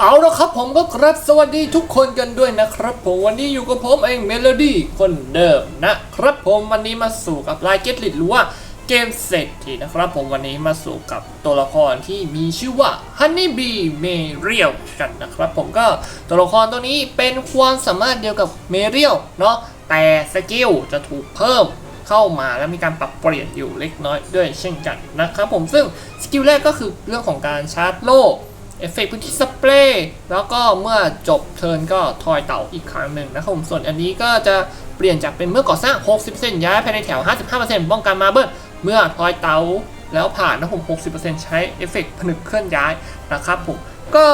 เอาละครับผมก็ครับสวัสดีทุกคนกันด้วยนะครับ ผมวันนี้อยู่กับผมเองเมโลดี้คนเดิมนะครับผมวันนี้มาสู่กับไลน์เกตลิดหรือว่าเกมเศรษฐีนะครับผมวันนี้มาสู่กับตัวละครที่มีชื่อว่า Honey Bee m a r i e l กันนะครับ ผมก็ตัวละครตัวนี้เป็นความสามารถเดียวกับ m a r i e l เนาะแต่สกิลจะถูกเพิ่มเข้ามาแล้วมีการปรับเปลี่ยนอยู่เล็กน้อยด้วยเช่นกันนะครับผมซึ่งสกิลแรกก็คือเรื่องของการชาร์จโล่ เอฟเฟกต์พื้นที่สเปรย์แล้วก็เมื่อจบเทิร์นก็ทอยเต่าอีกครั้งหนึ่งนะครับผมส่วนอันนี้ก็จะเปลี่ยนจากเป็นเมื่อก่อสร้าง 60%ย้ายภายในแถว 55%ป้องกันมาเบิลเมื่อทอยเต่าแล้วผ่านนะผม 60%ใช้เอฟเฟกต์ผนึกเคลื่อนย้ายนะครับผมก็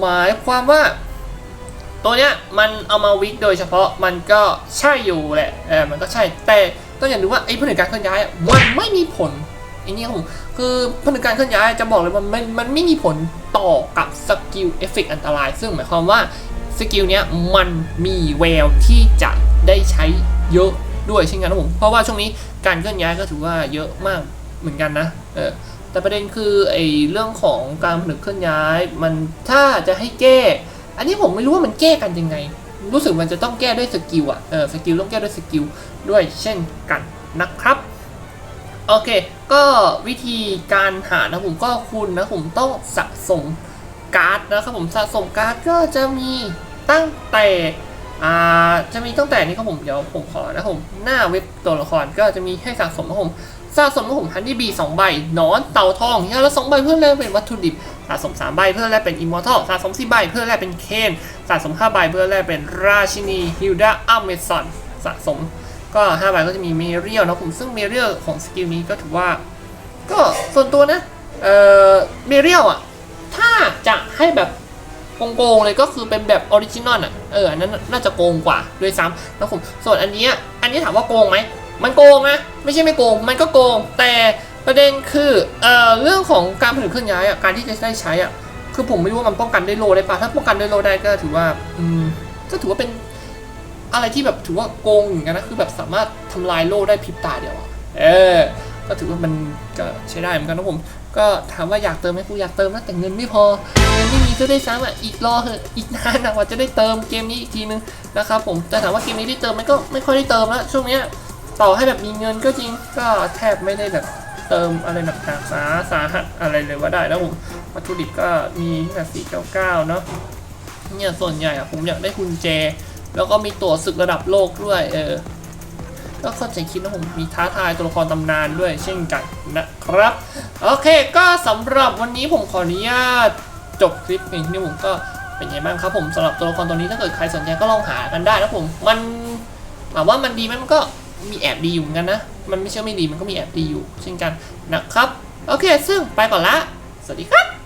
หมายความว่า ตัวเนี้ยมันเอามาวิกโดยเฉพาะมันก็ใช่อยู่แหละเออมันก็ใช่แต่ต้องอย่าลืมว่าไอ้ผนึกการเคลื่อนย้ายอะมันไม่มีผล อ้นี่ครับผมคือผนึกการเคลื่อนย้ายจะบอกเลยว่ามันมันไม่มีผลต่อกับสกิลเอฟเฟกอันตราย ซึ่งหมายความว่าสกิลเนี้ยมันมีแววที่จะได้ใช้เยอะด้วยเช่นกันครับผมเพราะว่าช่วงนี้การเคลื่อนย้ายก็ถือว่าเยอะมากเหมือนกันนะเออแต่ประเด็นคือไอ้เรื่องของการผนึกเคลื่อนย้าย มันถ้าจะให้แก้ อันนี้ผมไม่รู้ว่ามันแก้กันยังไง รู้สึกมันจะต้องแก้ด้วยสกิลอะเออสกิลต้องแก้ด้วยสกิลด้วยเช่นกันนะครับ โอเค ก็วิธีการหานะผมก็คุณนะผมต้องสะสมการ์ดนะครับผมสะสมการ์ดก็จะมีตั้งแต่อ่าจะมีตั้งแต่นี้ครับผมเดี๋ยวผมขอนะผมหน้าเว็บตัวละครก็จะมีให้สะสมนะผมสะสมนะผมฮันดี้บีสองใบนอนเต่าทองอย่างละสองใบเพื่อแลกเป็นวัตถุดิบสะสม3ใบเพื่อแลกเป็นอิมมอร์ทัลสะสม4ใบเพื่อแลกเป็นเคนสะสม5ใบเพื่อแลกเป็นราชินีฮิลดาอเมซอนสะสม ก็5ใบก็จะมีเมเรียลนะผมซึ่งเมเรียลของสกิลนี้ก็ถือว่า ก็ส่วนตัวนะเอ่อเมเรียลอะ ถ้าจะให้แบบโกงๆเลยก็คือเป็นแบบออริจินอลอะเอออันนั้นน่าจะโกงกว่าด้วยซ้ำนะผมส่วนอันนี้อันนี้ถามว่าโกงไหมมันโกงนะไม่ใช่ไม่โกงมันก็โกง แต่ประเด็นคือเอ่อเรื่องของการผลิตเคลื่อนย้ายอะการที่จะได้ใช้อะคือผมไม่รู้ว่ามันป้องกันได้โลได้ปะถ้าป้องกันได้โลได้ก็ถือว่าอืมก็ถือว่าเป็น อะไรที่แบบถือว่าโกงเหมือนกันนะคือแบบสามารถทำลายโลได้พริบตาเดียวอะเออ ก็ถือว่ามันก็ใช้ได้เหมือนกันนะผม ก็ถามว่าอยากเติมไหมกูอยากเติมนะแต่เงินไม่พอเงินไม่มีก็ได้ซ้ำอะอีกรอเหอะอีกนานนะกว่าจะได้เติมเกมนี้อีกทีนึงนะครับผมแต่ถามว่าเกมนี้ได้เติมไหมก็ไม่ค่อยได้เติมล้วช่วงเนี้ยต่อให้แบบมีเงินก็จริงก็แทบไม่ได้แบบเติมอะไรแบบหนักสาสาหัสอะไรเลยว่าได้แล้วผมวัตถุดิบก็มีแต่สี่เก้าเก้าเนาะเนี่ยส่วนใหญ่อะผมอยากได้กุญแจ แล้วก็มีตั๋วศึกระดับโลกด้วย เออ ก็เข้าใจคิดนะผมมีท้าทายตัวละครตำนานด้วยเช่นกันนะครับ โอเค ก็สำหรับวันนี้ผมขออนุญาตจบคลิปเพียงท่านี้ผมก็เป็นไงบ้างครับผมสำหรับตัวละครตัวนี้ถ้าเกิดใครสนใจก็ลองหากันได้นะผม มันถามว่ามันดีไหมมันก็มีแอบดีอยู่เหมือนกันนะ มันไม่ใช่ไม่ดีมันก็มีแอบดีอยู่ เช่นกันนะครับ โอเค ซึ่งไปก่อนละ สวัสดีครับ